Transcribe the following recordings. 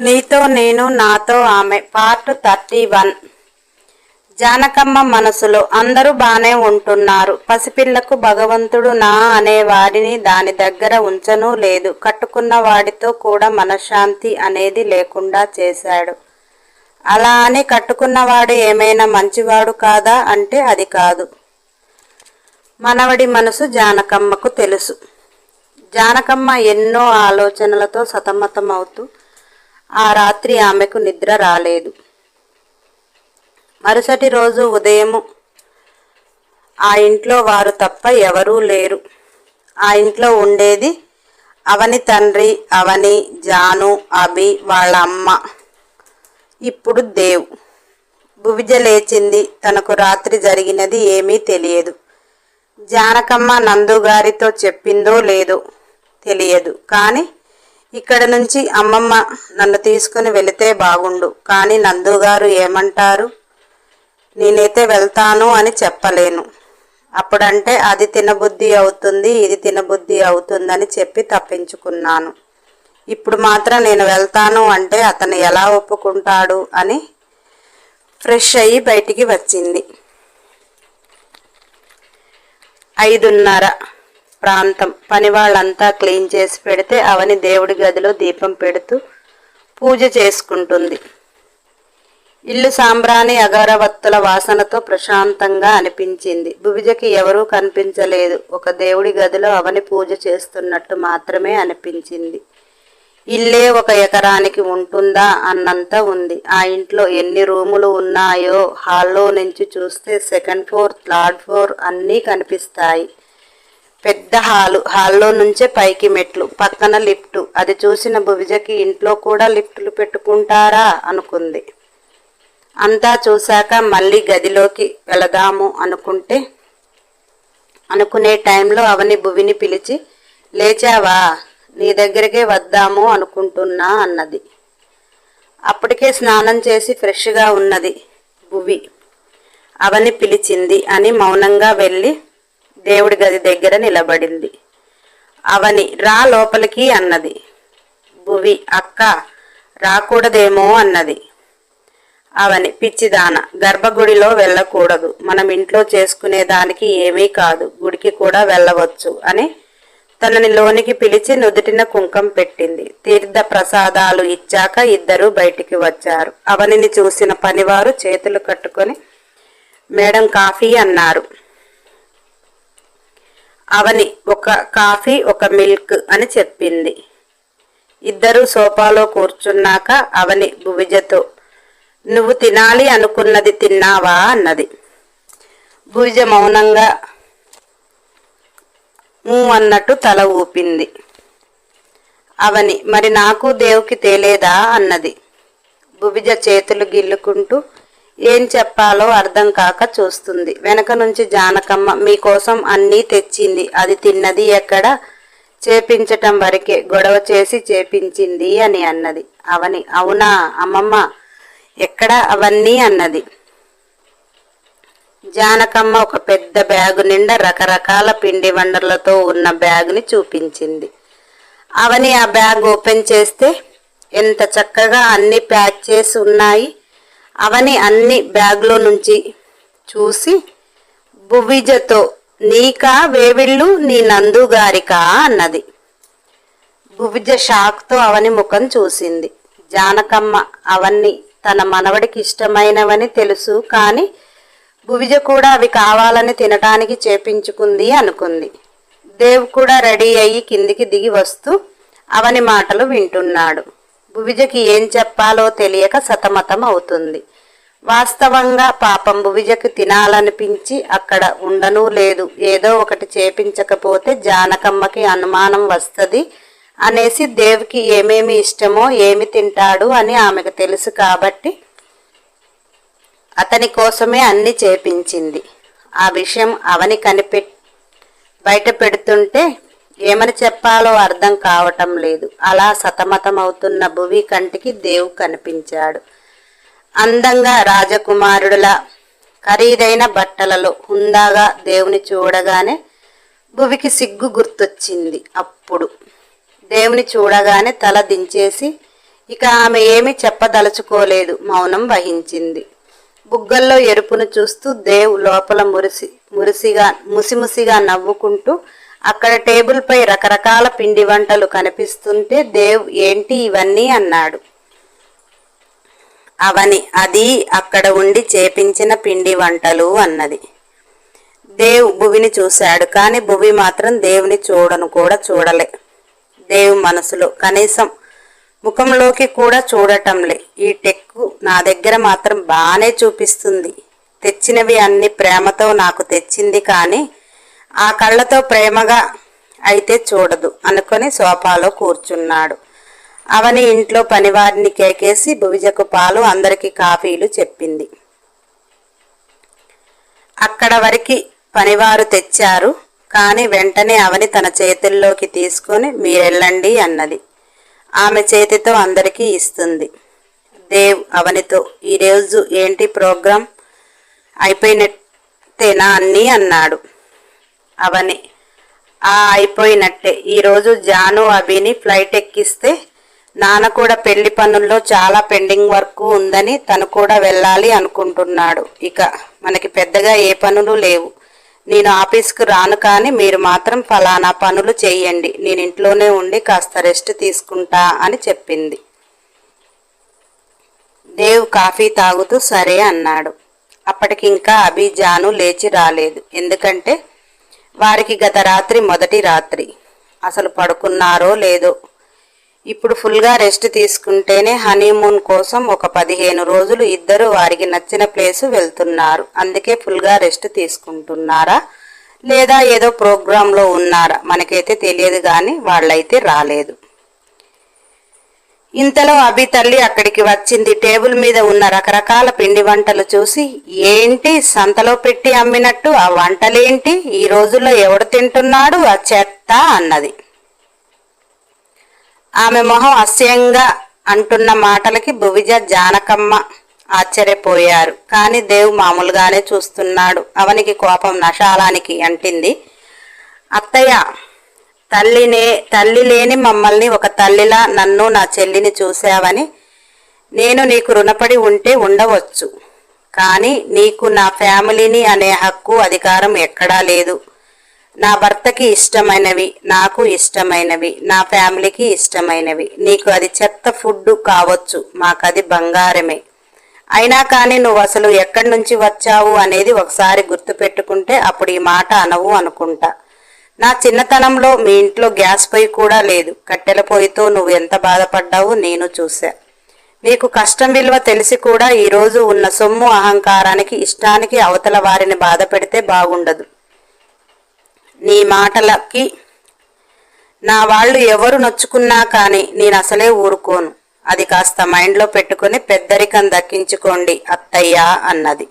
నీతో నేను నాతో ఆమె. Part thirty one. జానకమ్మ మనసులో అందరూ బానే ఉంటున్నారు. పసిపిల్లకు భగవంతుడు నా అనే వాడిని దాని దగ్గర ఉంచను లేదు. కట్టుకున్న వాడితో కూడా మనశ్శాంతి అనేది లేకుండా చేశాడు. అలా అని కట్టుకున్నవాడు ఏమైనా మంచివాడు కాదా అంటే అది కాదు. మనవడి మనసు జానకమ్మకు తెలుసు. జానకమ్మ ఎన్నో ఆలోచనలతో సతమతమవుతూ ఆ రాత్రి ఆమెకు నిద్ర రాలేదు. మరుసటి రోజు ఉదయము ఆ ఇంట్లో వారు తప్ప ఎవరూ లేరు. ఆ ఇంట్లో ఉండేది అవని తండ్రి అవని జాను అభి వాళ్ళ అమ్మ. ఇప్పుడు దేవ్. భువిజ లేచింది. తనకు రాత్రి జరిగినది ఏమీ తెలియదు. జానకమ్మ నందు గారితో చెప్పిందో లేదో తెలియదు. కానీ ఇక్కడ నుంచి అమ్మమ్మ నన్ను తీసుకుని వెళితే బాగుండు. కానీ నందు గారు ఏమంటారు? నేనైతే వెళ్తాను అని చెప్పలేను. అప్పుడంటే అది తినబుద్ధి అవుతుంది ఇది తినబుద్ధి అవుతుందని చెప్పి తప్పించుకున్నాను. ఇప్పుడు మాత్రం నేను వెళ్తాను అంటే అతను ఎలా ఒప్పుకుంటాడు అని ఫ్రెష్ అయ్యి బయటికి వచ్చింది. ఐదున్నర. ప్రాంతం. పని వాళ్ళంతా క్లీన్ చేసి పెడితే అవని దేవుడి గదిలో దీపం పెడుతూ పూజ చేసుకుంటుంది. ఇల్లు సాంబ్రాణి అగరవత్తుల వాసనతో ప్రశాంతంగా అనిపించింది. భువిజకి ఎవరూ కనిపించలేదు. ఒక దేవుడి గదిలో అవని పూజ చేస్తున్నట్టు మాత్రమే అనిపించింది. ఇల్లే ఒక ఎకరానికి ఉంటుందా అన్నంత ఉంది. ఆ ఇంట్లో ఎన్ని రూములు ఉన్నాయో హాల్లో నుంచి చూస్తే సెకండ్ ఫ్లోర్ థర్డ్ ఫ్లోర్ అన్నీ కనిపిస్తాయి. పెద్ద హాలు. హాల్లో నుంచే పైకి మెట్లు. పక్కన లిఫ్టు. అది చూసిన భువిజకి ఇంట్లో కూడా లిఫ్టులు పెట్టుకుంటారా? అనుకుంది. అంతా చూశాక మళ్ళీ గదిలోకి వెళదాము అనుకుంటే అనుకునే టైంలో అవని భువిని పిలిచి లేచావా? నీ దగ్గరికే వద్దాము అనుకుంటున్నా అన్నది. అప్పటికే స్నానం చేసి ఫ్రెష్గా ఉన్నది భువి. అవని పిలిచింది అని మౌనంగా వెళ్ళి దేవుడి గది దగ్గర నిలబడింది. అవని రా లోపలికి అన్నది. భువి అక్క రాకూడదేమో అన్నది. అవని పిచ్చిదాన గర్భగుడిలో వెళ్ళకూడదు. మనం ఇంట్లో చేసుకునే దానికి ఏమీ కాదు. గుడికి కూడా వెళ్ళవచ్చు అని తనని లోనికి పిలిచి నుదుటిన కుంకం పెట్టింది. తీర్థ ప్రసాదాలు ఇచ్చాక ఇద్దరు బయటికి వచ్చారు. అవనిని చూసిన పనివారు చేతులు కట్టుకొని మేడం కాఫీ అన్నారు. అవని ఒక కాఫీ ఒక మిల్క్ అని చెప్పింది. ఇద్దరు సోఫాలో కూర్చున్నాక అవని భువిజతో నువ్వు తినాలి అనుకున్నది తిన్నావా? అన్నది. భువిజ మౌనంగా ఊ అన్నట్టు తల ఊపింది. అవని మరి నాకు దేవుకి తేలేదా? అన్నది. భువిజ చేతులు గిల్లుకుంటూ ఏం చెప్పాలో అర్థం కాక చూస్తుంది. వెనక నుంచి జానకమ్మ మీకోసం అన్నీ తెచ్చింది. అది తిన్నది ఎక్కడ? చేపించటం వరకే గొడవ చేసి చేపించింది అని అన్నది. అవని అవునా అమ్మమ్మ? ఎక్కడ అవన్నీ? అన్నది. జానకమ్మ ఒక పెద్ద బ్యాగు నిండా రకరకాల పిండి వండర్లతో ఉన్న బ్యాగుని చూపించింది. అవని ఆ బ్యాగ్ ఓపెన్ చేస్తే ఎంత చక్కగా అన్ని ప్యాక్ చేసి ఉన్నాయి. అవని అన్ని బ్యాగ్లో నుంచి చూసి భువిజతో నీకా వేవిళ్ళు నీ నందు గారికా? అన్నది. భువిజ షాక్తో అవని ముఖం చూసింది. జానకమ్మ అవన్నీ తన మనవడికి ఇష్టమైనవని తెలుసు కానీ భువిజ కూడా అవి కావాలని తినటానికి చేపించుకుంది అనుకుంది. దేవ్ కూడా రెడీ అయ్యి కిందికి దిగి వస్తూ అవని మాటలు వింటున్నాడు. భువిజకి ఏం చెప్పాలో తెలియక సతమతం అవుతుంది వాస్తవంగా పాపం భువిజకు తినాలనిపించి అక్కడ ఉండనూ లేదు. ఏదో ఒకటి చేపించకపోతే జానకమ్మకి అనుమానం వస్తుంది. అనేసి దేవుకి ఏమేమి ఇష్టమో ఏమి తింటాడు అని ఆమెకు తెలుసు కాబట్టి అతని కోసమే అన్ని చేపించింది. ఆ విషయం అవని కనిపె బయట పెడుతుంటే ఏమని చెప్పాలో అర్థం కావటం లేదు. అలా సతమతమవుతున్న భువి కంటికి దేవు కనిపించాడు. అందంగా రాజకుమారుడులా ఖరీదైన బట్టలలో హుందాగా దేవుని చూడగానే భువికి సిగ్గు గుర్తొచ్చింది అప్పుడు. దేవుని చూడగానే తల దించేసి ఇక ఆమె ఏమీ చెప్పదలుచుకోలేదు మౌనం వహించింది. బుగ్గల్లో ఎరుపును చూస్తూ దేవ్ లోపల మురిసి మురిసిగా ముసిముసిగా నవ్వుకుంటూ అక్కడ టేబుల్పై రకరకాల పిండి వంటలు కనిపిస్తుంటే దేవ్ ఏంటి ఇవన్నీ? అన్నాడు. అవని అది అక్కడ ఉండి చేపించిన పిండి వంటలు అన్నది. దేవ్ భువిని చూశాడు కానీ భువి మాత్రం దేవుని చూడను కూడా చూడలే. దేవ్ మనసులో కనీసం ముఖంలోకి కూడా చూడటంలే. ఈ టెక్కు నా దగ్గర మాత్రం బాగానే చూపిస్తుంది. తెచ్చినవి అన్ని ప్రేమతో నాకు తెచ్చింది కానీ ఆ కళ్ళతో ప్రేమగా అయితే చూడదు అనుకొని సోఫాలో కూర్చున్నాడు. అవని ఇంట్లో పనివారిని కేకేసి భువిజకు పాలు అందరికీ కాఫీలు చెప్పింది. అక్కడ వరకు పనివారు తెచ్చారు కానీ వెంటనే అవని తన చేతుల్లోకి తీసుకొని మీరెళ్ళండి అన్నది. ఆమె చేతితో అందరికీ ఇస్తుంది. దేవ్ అవనితో ఈరోజు ఏంటి ప్రోగ్రాం? అయిపోయినట్టేనా అన్నీ అన్నాడు. అవని ఆ అయిపోయినట్టే. ఈరోజు జాను అభిని ఫ్లైట్ ఎక్కిస్తే నాన్న కూడా పెళ్ళి పనుల్లో చాలా పెండింగ్ వర్క్ ఉందని తను కూడా వెళ్ళాలి అనుకుంటున్నాడు. ఇక మనకి పెద్దగా ఏ పనులు లేవు. నేను ఆఫీస్కు రాను కానీ మీరు మాత్రం ఫలానా పనులు చేయండి. నేను ఇంట్లోనే ఉండి కాస్త రెస్ట్ తీసుకుంటా అని చెప్పింది. దేవ్ కాఫీ తాగుతూ సరే అన్నాడు. అప్పటికి ఇంకా అభిజాను లేచి రాలేదు. ఎందుకంటే వారికి గత రాత్రి మొదటి రాత్రి. అసలు పడుకున్నారో లేదో ఇప్పుడు ఫుల్గా రెస్ట్ తీసుకుంటేనే హనీమూన్ కోసం ఒక పదిహేను రోజులు ఇద్దరు వారికి నచ్చిన ప్లేసు వెళ్తున్నారు. అందుకే ఫుల్గా రెస్ట్ తీసుకుంటున్నారా? లేదా ఏదో ప్రోగ్రాంలో ఉన్నారా? మనకైతే తెలియదు కానీ వాళ్ళైతే రాలేదు. ఇంతలో అభి తల్లి అక్కడికి వచ్చింది. టేబుల్ మీద ఉన్న రకరకాల పిండి వంటలు చూసి ఏంటి? సంతలో పెట్టి అమ్మినట్టు? ఆ వంటలేంటి? ఈ రోజుల్లో ఎవడు తింటున్నాడు? ఆ చెత్త? అన్నది. ఆమె మొహం అస్యంగా అంటున్న మాటలకి భువిజ జానకమ్మ ఆశ్చర్యపోయారు. కానీ దేవు మామూలుగానే చూస్తున్నాడు. అవనికి కోపం నశాలానికి అంటింది. అత్తయ్య తల్లినే తల్లి లేని మమ్మల్ని ఒక తల్లిలా నన్ను నా చెల్లిని చూశావని నేను నీకు రుణపడి ఉంటే ఉండవచ్చు. కానీ నీకు నా ఫ్యామిలీని అనే హక్కు అధికారం ఎక్కడా లేదు. నా భర్తకి ఇష్టమైనవి నాకు ఇష్టమైనవి నా ఫ్యామిలీకి ఇష్టమైనవి. నీకు అది చెత్త ఫుడ్ కావచ్చు మాకది బంగారమే. అయినా కానీ నువ్వు అసలు ఎక్కడి నుంచి వచ్చావు అనేది ఒకసారి గుర్తుపెట్టుకుంటే అప్పుడు ఈ మాట అనవు అనుకుంటా. నా చిన్నతనంలో మీ ఇంట్లో గ్యాస్ పొయ్యి కూడా లేదు. కట్టెల పొయ్యితో నువ్వు ఎంత బాధపడ్డావు నేను చూసా మీకు కష్టం విలువ తెలిసి కూడా ఈరోజు ఉన్న సొమ్ము అహంకారానికి ఇష్టానికి అవతల వారిని బాధ పెడితే బాగుండదు. నీ మాటలకి నా వాళ్ళు ఎవరు నొచ్చుకున్నా కానీ నేను అసలే ఊరుకోను. అది కాస్త మైండ్లో పెట్టుకుని పెద్దరికం దక్కించుకోండి అత్తయ్య అన్నది.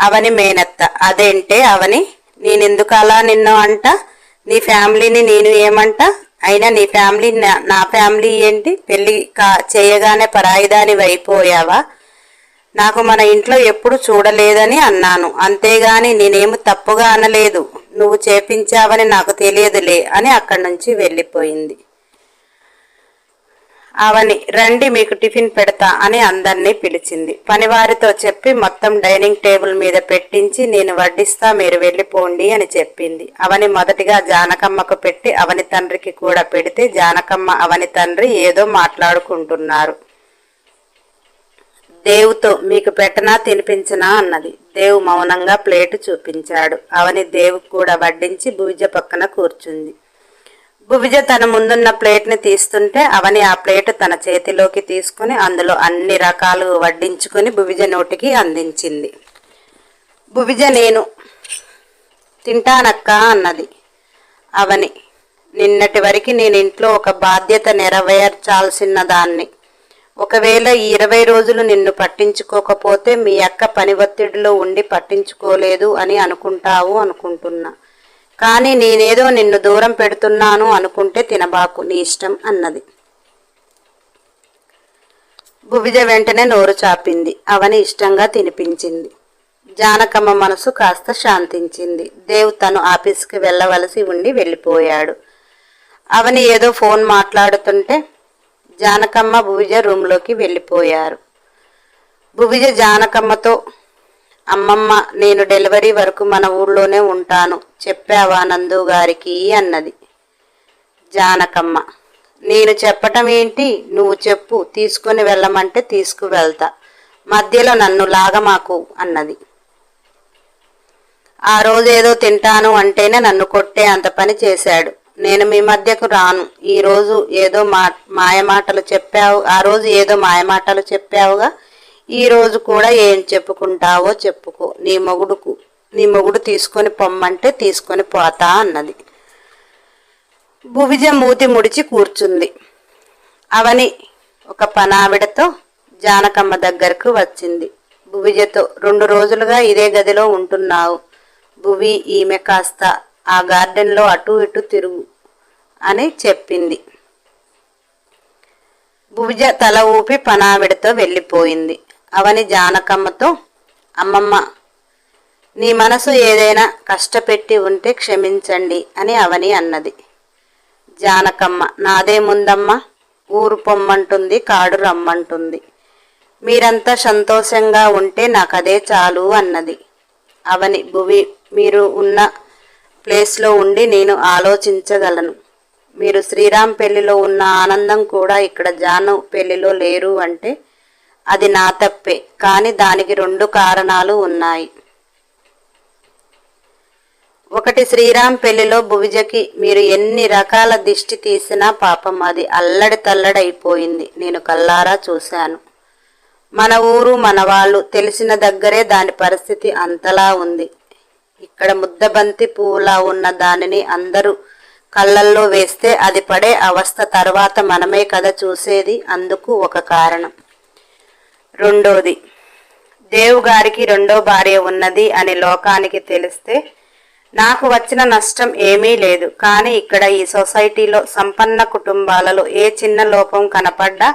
అవని మేనత్త అదేంటే అవని? నేనెందుకు అలా నిన్ను అంట? నీ ఫ్యామిలీని నేను ఏమంట? అయినా నీ ఫ్యామిలీ నా- ఫ్యామిలీ ఏంటి? పెళ్ళి కా చేయగానే పరాయిదాని అయిపోయావా? నాకు మన ఇంట్లో ఎప్పుడు చూడలేదని అన్నాను. అంతేగాని నేనేమి తప్పుగా అనలేదు. నువ్వు చేపించావని నాకు తెలియదులే అని అక్కడి నుంచి వెళ్ళిపోయింది. అవని రండి మీకు టిఫిన్ పెడతా అని అందరినీ పిలిచింది. పనివారితో చెప్పి మొత్తం డైనింగ్ టేబుల్ మీద పెట్టించి నేను వడ్డిస్తా మీరు వెళ్ళిపోండి అని చెప్పింది. అవని మొదటిగా జానకమ్మకు పెట్టి అవని తండ్రికి కూడా పెడితే జానకమ్మ అవని తండ్రి ఏదో మాట్లాడుకుంటున్నారు. దేవుతో మీకు పెట్టనా తినిపించనా అన్నది. దేవు మౌనంగా ప్లేటు చూపించాడు. అవని దేవు కూడా వడ్డించి భువిజ పక్కన కూర్చుంది. భువిజ తన ముందున్న ప్లేట్ని తీస్తుంటే అవని ఆ ప్లేట్ తన చేతిలోకి తీసుకుని అందులో అన్ని రకాలు వడ్డించుకుని భువిజ నోటికి అందించింది. భువిజ నేను తింటానక్క అన్నది. అవని నిన్నటి వరకు నేను ఇంట్లో ఒక బాధ్యత నెరవేర్చాల్సిన దాన్ని ఒకవేళ ఈ ఇరవై రోజులు నిన్ను పట్టించుకోకపోతే మీ అక్క పని ఒత్తిడిలో ఉండి పట్టించుకోలేదు అని అనుకుంటావు అనుకుంటున్నా. కానీ నేనేదో నిన్ను దూరం పెడుతున్నాను అనుకుంటే తినబాకు నీ ఇష్టం అన్నది. భువిజ వెంటనే నోరు చాపింది. అవని ఇష్టంగా తినిపించింది. జానకమ్మ మనసు కాస్త శాంతించింది. దేవ్ తను ఆఫీస్కి వెళ్ళవలసి ఉండి వెళ్ళిపోయాడు. అవని ఏదో ఫోన్ మాట్లాడుతుంటే జానకమ్మ భువిజ రూమ్లోకి వెళ్ళిపోయారు. భువిజ జానకమ్మతో అమ్మమ్మ నేను డెలివరీ వరకు మన ఊళ్ళోనే ఉంటాను చెప్పావా నందు గారికి అన్నది. జానకమ్మ నేను చెప్పటం ఏంటి? నువ్వు చెప్పు తీసుకుని వెళ్ళమంటే తీసుకువెళ్తా మధ్యలో నన్ను లాగమాకు అన్నది. ఆ రోజు ఏదో తింటాను అంటేనే నన్ను కొట్టే అంత పని చేశాడు. నేను మీ మధ్యకు రాను. ఈ రోజు ఏదో మా మాయమాటలు చెప్పావు ఆ రోజు ఏదో మాయమాటలు చెప్పావుగా. ఈ రోజు కూడా ఏం చెప్పుకుంటావో చెప్పుకో. నీ మొగుడుకు నీ మొగుడు తీసుకొని పొమ్మంటే తీసుకొని పోతా అన్నది. భువిజ మూతి ముడిచి కూర్చుంది. అవని ఒక పనావిడతో జానకమ్మ దగ్గరకు వచ్చింది. భువిజతో రెండు రోజులుగా ఇదే గదిలో ఉంటున్నావు. భువి ఈమె కాస్త ఆ గార్డెన్లో అటు ఇటు తిరుగు అని చెప్పింది. భువిజ తల ఊపి పనావిడతో వెళ్ళిపోయింది. అవని జానకమ్మతో అమ్మమ్మ నీ మనసు ఏదైనా కష్టపెట్టి ఉంటే క్షమించండి అని అవని అన్నది. జానకమ్మ నాదే ముందమ్మ ఊరు పొమ్మంటుంది కాడు రమ్మంటుంది. మీరంతా సంతోషంగా ఉంటే నాకు అదే చాలు అన్నది. అవని భువి మీరు ఉన్న ప్లేస్లో ఉండి నేను ఆలోచించగలను. మీరు శ్రీరామ్ పెళ్ళిలో ఉన్న ఆనందం కూడా ఇక్కడ జాను పెళ్ళిలో లేరు అంటే అది నా తప్పే. కానీ దానికి రెండు కారణాలు ఉన్నాయి. ఒకటి శ్రీరామ్ పెళ్ళిలో భువిజకి మీరు ఎన్ని రకాల దిష్టి తీసినా పాపం అది అల్లడి తల్లడైపోయింది. నేను కల్లారా చూశాను. మన ఊరు మన వాళ్ళు తెలిసిన దగ్గరే దాని పరిస్థితి అంతలా ఉంది. ఇక్కడ ముద్దబంతి పువ్వులా ఉన్న దానిని అందరూ కళ్ళల్లో వేస్తే అది పడే అవస్థ తర్వాత మనమే కదా చూసేది. అందుకు ఒక కారణం. రెండోది దేవు గారికి రెండో భార్య ఉన్నది అని లోకానికి తెలిస్తే నాకు వచ్చిన నష్టం ఏమీ లేదు. కానీ ఇక్కడ ఈ సొసైటీలో సంపన్న కుటుంబాలలో ఏ చిన్న లోపం కనపడ్డా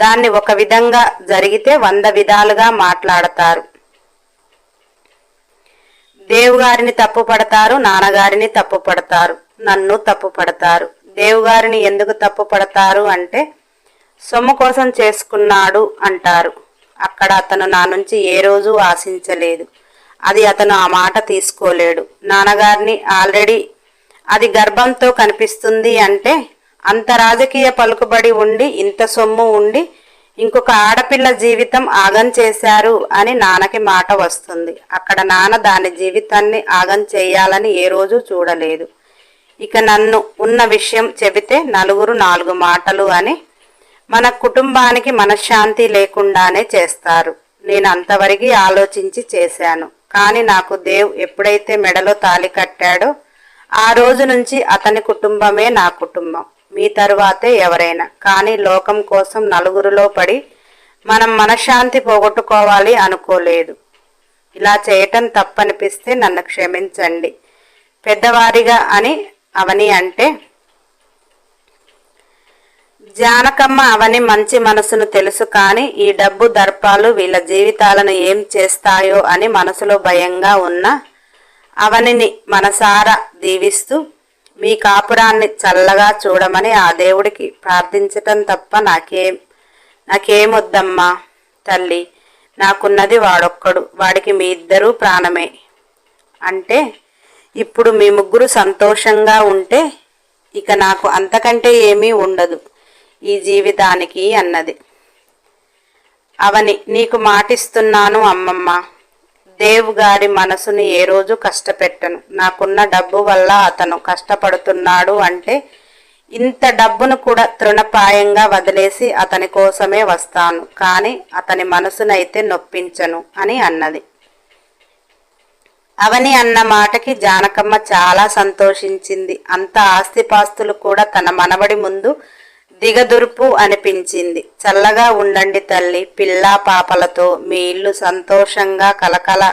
దాన్ని ఒక విధంగా జరిగితే వంద విధాలుగా మాట్లాడతారు. దేవుగారిని తప్పు పడతారు నాన్నగారిని తప్పు పడతారు నన్ను తప్పు పడతారు. దేవుగారిని ఎందుకు తప్పు పడతారు అంటే సొమ్ము కోసం చేసుకున్నాడు అంటారు. అక్కడ అతను నా నుంచి ఏ రోజు ఆశించలేదు. అది అతను ఆ మాట తీసుకోలేడు. నాన్నగారిని ఆల్రెడీ అది గర్భంతో కనిపిస్తుంది అంటే అంత రాజకీయ పలుకుబడి ఉండి ఇంత సొమ్ము ఉండి ఇంకొక ఆడపిల్ల జీవితం ఆగం చేశారు అని నాన్నకి మాట వస్తుంది. అక్కడ నాన్న దాని జీవితాన్ని ఆగం చేయాలని ఏ రోజు చూడలేదు. ఇక నన్ను ఉన్న విషయం చెబితే నలుగురు నాలుగు మాటలు అని మన కుటుంబానికి మనశ్శాంతి లేకుండానే చేస్తారు. నేను అంతవరకు ఆలోచించి చేశాను. కానీ నాకు దేవ్ ఎప్పుడైతే మెడలో తాలి కట్టాడో ఆ రోజు నుంచి అతని కుటుంబమే నా కుటుంబం. మీ తరువాతే ఎవరైనా. కానీ లోకం కోసం నలుగురిలో పడి మనం మనశ్శాంతి పోగొట్టుకోవాలి అనుకోలేదు. ఇలా చేయటం తప్పనిపిస్తే నన్ను క్షమించండి. పెద్దవారిగా అని అవని అంటే జానకమ్మ అవని మంచి మనసును తెలుసు కానీ ఈ డబ్బు దర్పాలు వీళ్ళ జీవితాలను ఏం చేస్తాయో అని మనసులో భయంగా ఉన్న అవనిని మనసారా దీవిస్తూ మీ కాపురాన్ని చల్లగా చూడమని ఆ దేవుడికి ప్రార్థించటం తప్ప నాకేం నాకేమొద్దమ్మా తల్లి. నాకున్నది వాడొక్కడు. వాడికి మీ ఇద్దరూ ప్రాణమే. అంటే ఇప్పుడు మీ ముగ్గురు సంతోషంగా ఉంటే ఇక నాకు అంతకంటే ఏమీ ఉండదు. ఈ జీవితానికి అన్నది. అవని నీకు మాటిస్తున్నాను అమ్మమ్మ. దేవ్ గారి మనసుని ఏ రోజు కష్టపెట్టను. నాకున్న డబ్బు వల్ల అతను కష్టపడుతున్నాడు అంటే ఇంత డబ్బును కూడా తృణపాయంగా వదిలేసి అతని కోసమే వస్తాను. కానీ అతని మనసునైతే నొప్పించను అని అన్నది. అవని అన్న మాటకి జానకమ్మ చాలా సంతోషించింది. అంత ఆస్తిపాస్తులు కూడా తన మనవడి ముందు దిగదురుపు అనిపించింది. చల్లగా ఉండండి తల్లి పిల్లా పాపలతో మీ ఇల్లు సంతోషంగా కలకల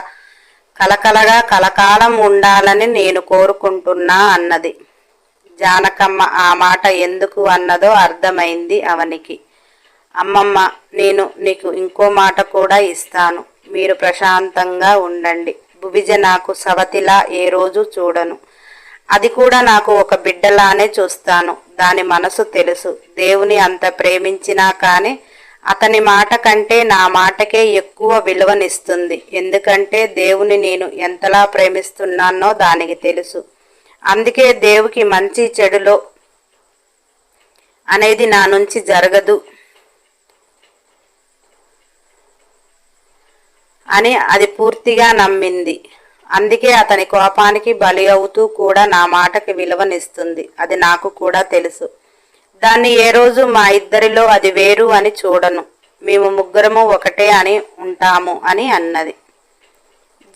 కలకలగా కలకాలం ఉండాలని నేను కోరుకుంటున్నా అన్నది. జానకమ్మ ఆ మాట ఎందుకు అన్నదో అర్థమైంది అవనికి. అమ్మమ్మ నేను నీకు ఇంకో మాట కూడా ఇస్తాను. మీరు ప్రశాంతంగా ఉండండి. భువిజ నాకు సవతిలా ఏ రోజు చూడను. అది కూడా నాకు ఒక బిడ్డలానే చూస్తాను. దాని మనసు తెలుసు. దేవుని అంత ప్రేమించినా కానీ అతని మాట కంటే నా మాటకే ఎక్కువ విలువనిస్తుంది. ఎందుకంటే దేవుని నేను ఎంతలా ప్రేమిస్తున్నానో దానికి తెలుసు. అందుకే దేవుకి మంచి చెడులో అనేది నా నుంచి జరగదు అని అది పూర్తిగా నమ్మింది. అందుకే అతని కోపానికి బలి అవుతూ కూడా నా మాటకి విలువనిస్తుంది. అది నాకు కూడా తెలుసు. దాన్ని ఏ రోజు మా ఇద్దరిలో అది వేరు అని చూడను. మేము ముగ్గురము ఒకటే అని ఉంటాము అని అన్నది.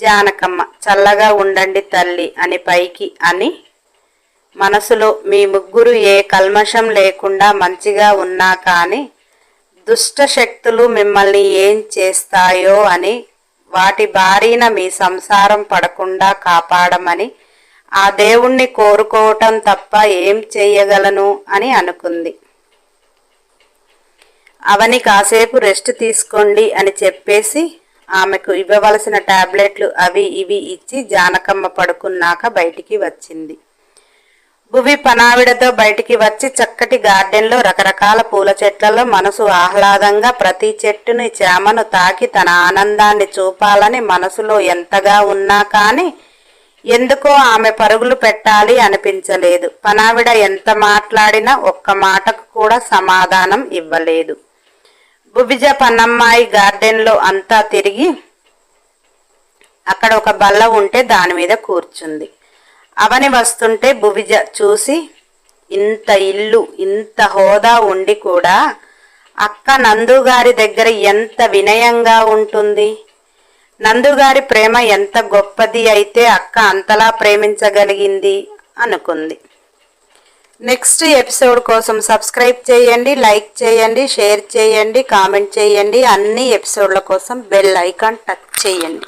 జానకమ్మ చల్లగా ఉండండి తల్లి అని పైకి అని మనసులో మీ ముగ్గురు ఏ కల్మషం లేకుండా మంచిగా ఉన్నా కానీ దుష్ట శక్తులు మిమ్మల్ని ఏం చేస్తాయో అని వాటి బారిన మీ సంసారం పడకుండా కాపాడమని ఆ దేవుణ్ణి కోరుకోవటం తప్ప ఏం చెయ్యగలను అని అనుకుంది. అవని కాసేపు రెస్ట్ తీసుకోండి అని చెప్పేసి ఆమెకు ఇవ్వవలసిన టాబ్లెట్లు అవి ఇవి ఇచ్చి జానకమ్మ పడుకున్నాక బయటికి వచ్చింది. భువి పనావిడతో బయటికి వచ్చి చక్కటి గార్డెన్లో రకరకాల పూల చెట్లలో మనసు ఆహ్లాదంగా ప్రతి చెట్టుని చేమను తాకి తన ఆనందాన్ని చూపాలని మనసులో ఎంతగా ఉన్నా కానీ ఎందుకో ఆమె పరుగులు పెట్టాలి అనిపించలేదు. పనావిడ ఎంత మాట్లాడినా ఒక్క మాటకు కూడా సమాధానం ఇవ్వలేదు. భువిజ పన్నమ్మాయి గార్డెన్లో అంతా తిరిగి అక్కడ ఒక బల్ల ఉంటే దాని మీద కూర్చుంది. అవని వస్తుంటే భువిజ చూసి ఇంత ఇల్లు ఇంత హోదా ఉండి కూడా అక్క నందుగారి దగ్గర ఎంత వినయంగా ఉంటుంది. నందుగారి ప్రేమ ఎంత గొప్పది అయితే అక్క అంతలా ప్రేమించగలిగింది అనుకుంది. నెక్స్ట్ ఎపిసోడ్ కోసం సబ్స్క్రైబ్ చేయండి లైక్ చేయండి షేర్ చేయండి కామెంట్ చేయండి. అన్ని ఎపిసోడ్ల కోసం బెల్ ఐకాన్ టచ్ చేయండి.